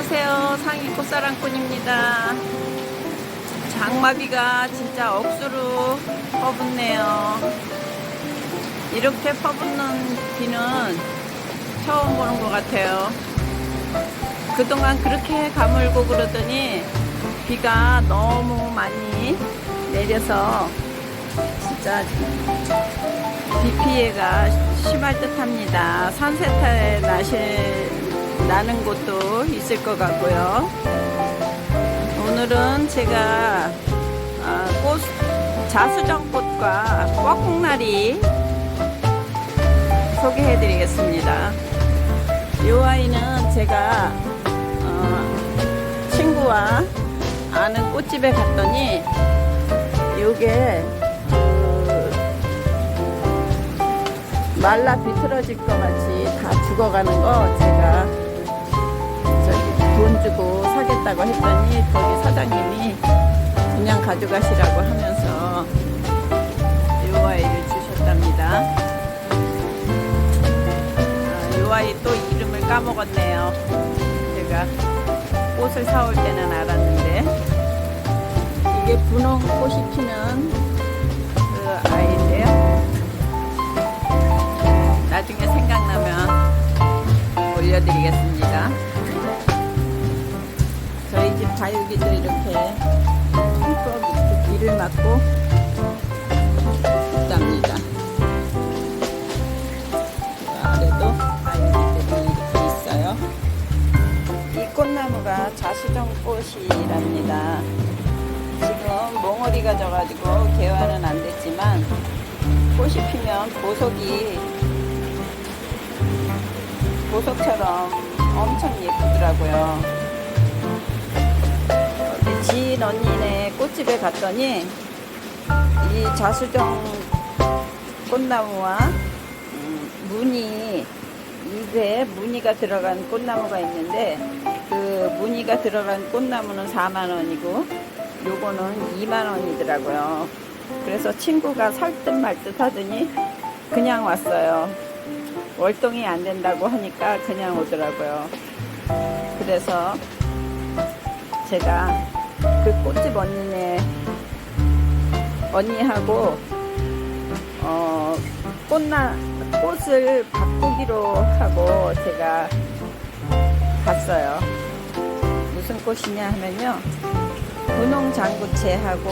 안녕하세요. 상위 꽃사랑꾼입니다. 장마비가 진짜 억수로 퍼붓네요. 이렇게 퍼붓는 비는 처음 보는 것 같아요. 그동안 그렇게 가물고 그러더니 비가 너무 많이 내려서 진짜 비 피해가 심할 듯 합니다. 산세탈 나실, 나는 곳도 있을 것 같고요. 오늘은 제가 아, 꽃, 자수정꽃과 뻐국나리 소개해 드리겠습니다. 이 아이는 제가 어, 친구와 아는 꽃집에 갔더니 요게 그 말라 비틀어질 것 같이 다 죽어가는 거 제가 주고 사겠다고 했더니 거기 사장님이 그냥 가져가시라고 하면서 요 아이를 주셨답니다. 아, 요 아이 또 이름을 까먹었네요. 제가 꽃을 사올 때는 알았는데 이게 분홍꽃이 피는 그 아이인데요. 나중에 생각나면 올려드리겠습니다. 다육이도 이렇게 쭉 이렇게 비를 맞고 있답니다. 그 아래도 다육이들이 이렇게 있어요. 이 꽃나무가 자수정꽃이랍니다. 지금 몽어리가 져가지고 개화는 안 됐지만 꽃이 피면 보석이 보석처럼 엄청 예쁘더라고요. 지인 언니네 꽃집에 갔더니 이 자수정 꽃나무와 음, 무늬 잎에 무늬가 들어간 꽃나무가 있는데 그 무늬가 들어간 꽃나무는 4만 원이고 요거는 2만 원이더라고요. 그래서 친구가 살 듯 말 듯 하더니 그냥 왔어요. 월동이 안 된다고 하니까 그냥 오더라고요. 그래서 제가 그 꽃집 언니네 언니하고 어 꽃나 꽃을 바꾸기로 하고 제가 갔어요. 무슨 꽃이냐 하면요. 분홍 장구채하고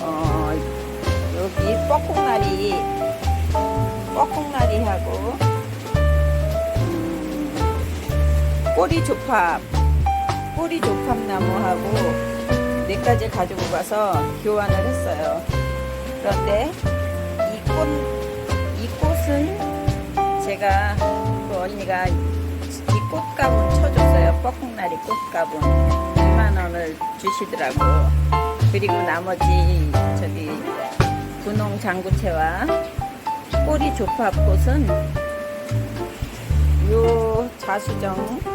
어 여기 뻐국나리 뻐국나리하고 음, 꼬리 조팝 꼬리 조팝나무하고 네 가지 가지고 가서 교환을 했어요. 그런데 이 꽃, 이 꽃은 제가 그 언니가 이 꽃가분 쳐줬어요. 뻐국나리 꽃가분 2만 원을 주시더라고. 그리고 나머지 저기 분홍 장구채와 꼬리 조팝꽃은 요 자수정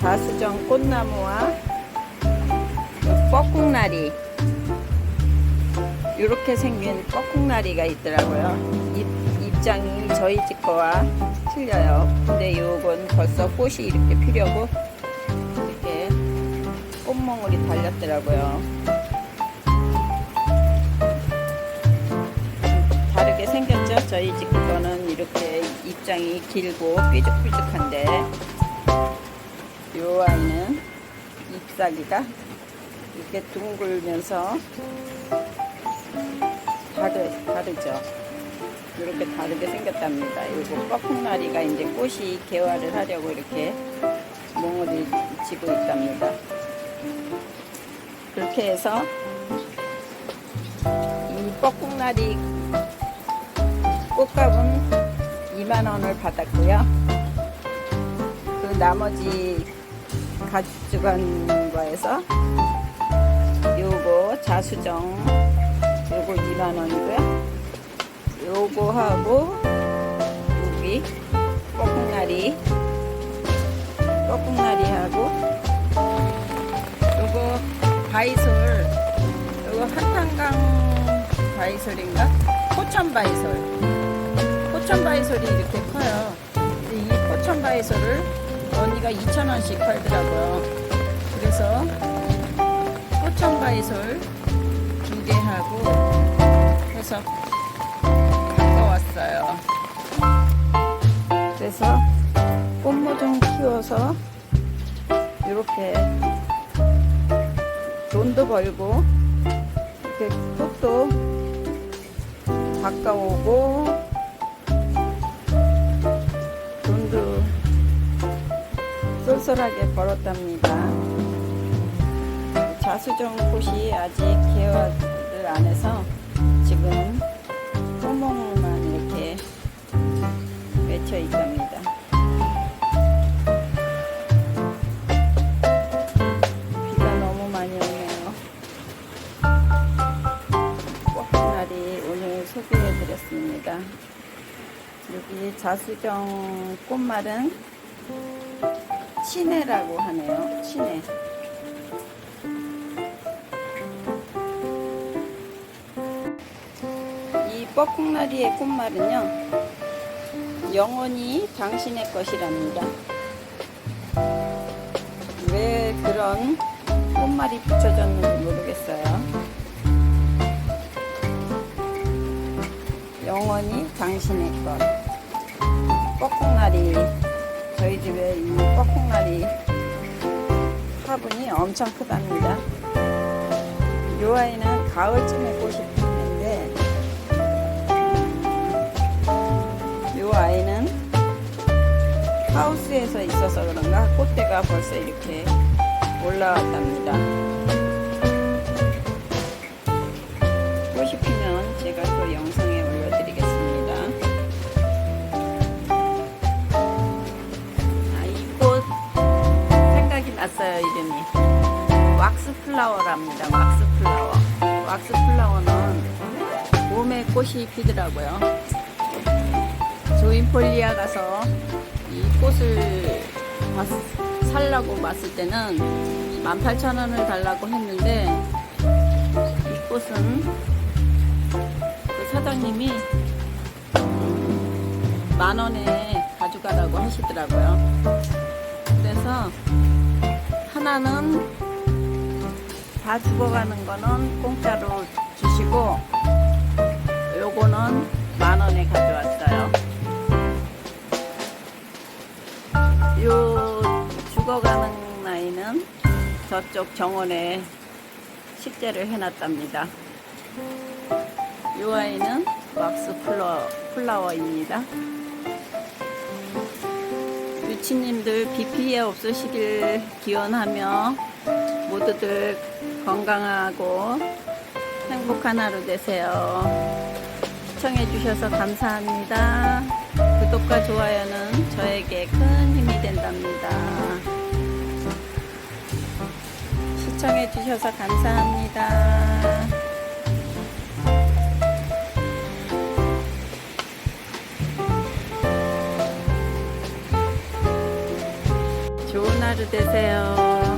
자수정 꽃나무와 요 뻐국나리 이렇게 생긴 뻐국나리가 있더라고요. 잎, 입장이 저희 집 거와 틀려요. 근데 요건 벌써 꽃이 이렇게 피려고 이렇게 꽃몽울이 달렸더라고요. 다르게 생겼죠? 저희 집 거는 이렇게 입장이 길고 삐죽삐죽한데 요 아이는 잎사귀가 이렇게 둥글면서 다르, 다르죠? 이렇게 다르게 생겼답니다. 요거 뻐국나리가 이제 꽃이 개화를 하려고 이렇게 몽울이 지고 있답니다. 그렇게 해서 이 뻐국나리 꽃값은 2만원을 받았고요. 그 나머지 가져간 거에서 요거 자수정 요거 2만원이고요. 요거 하고 여기 뻐국나리 뻐국나리 하고 요거 바이솔 요거 한탄강 바이솔인가? 포천 바이솔 포천 바이솔이 이렇게 커요. 이 포천 바이솔을 언니가 2,000원씩 팔더라고요. 그래서 꽃청바이솔 두 개 하고 해서 바꿔왔어요. 그래서 꽃모종 키워서 이렇게 돈도 벌고 이렇게 꽃도 바꿔오고 쏠쏠하게 벌었답니다. 자수정 꽃이 아직 개화를 안 해서 지금 꼬몽만 이렇게 맺혀 있답니다. 비가 너무 많이 오네요. 꽃날이 오늘 소개해 드렸습니다. 여기 자수정 꽃말은 치네라고 하네요. 치네. 이 뻐콩나리의 꽃말은요, 영원히 당신의 것이랍니다. 왜 그런 꽃말이 붙여졌는지 모르겠어요. 영원히 당신의 것. 뻐콩나리. 저희 집에 이 뻐콩나리 화분이 엄청 크답니다. 요 아이는 가을쯤에 꽃이 피는데, 요 아이는 하우스에서 있어서 그런가 꽃대가 벌써 이렇게 올라왔답니다. 왁스 플라워는 봄에 꽃이 피더라고요. 조인폴리아 가서 이 꽃을 봤- 살라고 봤을 때는 18,000원을 달라고 했는데 이 꽃은 그 사장님이 음, 만 원에 가져가라고 하시더라고요. 그래서 하나는 다 죽어가는 거는 공짜로 주시고 요거는 만 원에 가져왔어요. 요 죽어가는 아이는 저쪽 정원에 식재를 해놨답니다. 요 아이는 왁스 플러, 플라워입니다. 유치님들 비 피해 없으시길 기원하며 모두들 건강하고 행복한 하루 되세요. 시청해주셔서 감사합니다. 구독과 좋아요는 저에게 큰 힘이 된답니다. 시청해주셔서 감사합니다. 좋은 하루 되세요.